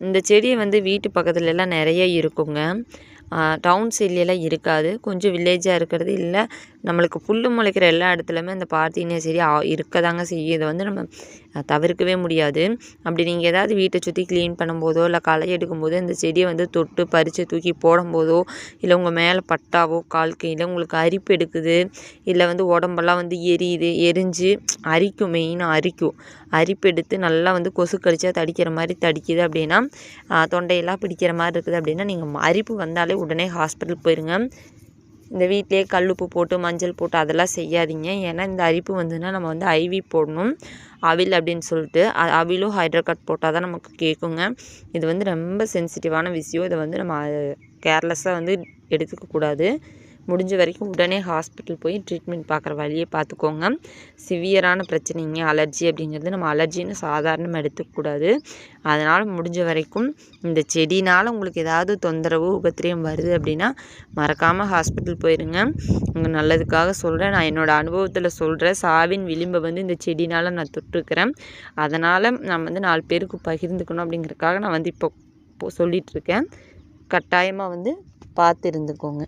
இந்த செடியை வந்து வீட்டு பக்கத்துலலாம் நிறைய இருக்குங்க. டவுன் சைட்லலாம் இருக்காது. கொஞ்சம் வில்லேஜாக இருக்கிறது இல்லை. நம்மளுக்கு புல் முளைக்கிற எல்லா இடத்துலையுமே அந்த பார்த்தீங்கன்னா சரி இருக்க தாங்க செய்யும். இதை வந்து நம்ம தவிர்க்கவே முடியாது. அப்படி நீங்கள் ஏதாவது வீட்டை சுற்றி க்ளீன் பண்ணும்போதோ இல்லை களை எடுக்கும்போதோ இந்த செடியை வந்து தொட்டு பறித்து தூக்கி போடும்போதோ இல்லை உங்கள் மேலே பட்டாவோ கால் கையில் உங்களுக்கு அரிப்பு எடுக்குது இல்லை வந்து உடம்பெல்லாம் வந்து எரியுது எரிஞ்சு அரிக்கும் மெயினாக அரிக்கும். அரிப்பு எடுத்து நல்லா வந்து கொசு கடிச்சா தடிக்கிற மாதிரி தடிக்குது அப்படின்னா தொண்டையெல்லாம் பிடிக்கிற மாதிரி இருக்குது அப்படின்னா நீங்கள் அரிப்பு வந்தாலே உடனே ஹாஸ்பிட்டல் போயிருங்க. இந்த வீட்டிலேயே கல்லுப்பு போட்டு மஞ்சள் போட்டு அதெல்லாம் செய்யாதீங்க. ஏன்னா இந்த அரிப்பு வந்துன்னா நம்ம வந்து ஐவி போடணும். அவில் அப்படின்னு சொல்லிட்டு அவிலும் ஹைட்ரோகாட் போட்டால் தான் நமக்கு கேட்குங்க இது வந்து ரொம்ப சென்சிட்டிவான விஷயம். இதை வந்து நம்ம கேர்லெஸ்ஸாக வந்து எடுத்துக்கக்கூடாது முடிஞ்ச வரைக்கும் உடனே ஹாஸ்பிட்டல் போய் ட்ரீட்மெண்ட் பார்க்குற வழியை பார்த்துக்கோங்க. சிவியரான பிரச்சனைங்க அலர்ஜி அப்படிங்கிறது நம்ம அலர்ஜின்னு சாதாரணமாக எடுத்துக்கக்கூடாது. அதனால் முடிஞ்ச வரைக்கும் இந்த செடினால் உங்களுக்கு ஏதாவது தொந்தரவு உபத்திரியம் வருது அப்படின்னா மறக்காமல் ஹாஸ்பிட்டல் போயிருங்க. உங்கள் நல்லதுக்காக சொல்கிறேன் நான் என்னோடய அனுபவத்தில் சொல்கிறேன் சாவின் விளிம்பை வந்து இந்த செடினால் நான் தொட்டுருக்கிறேன். அதனால் நான் வந்து நாலு பேருக்கு பகிர்ந்துக்கணும் அப்படிங்கிறதுக்காக நான் வந்து இப்போ சொல்லிகிட்ருக்கேன் கட்டாயமாக வந்து பார்த்து இருந்துக்கோங்க.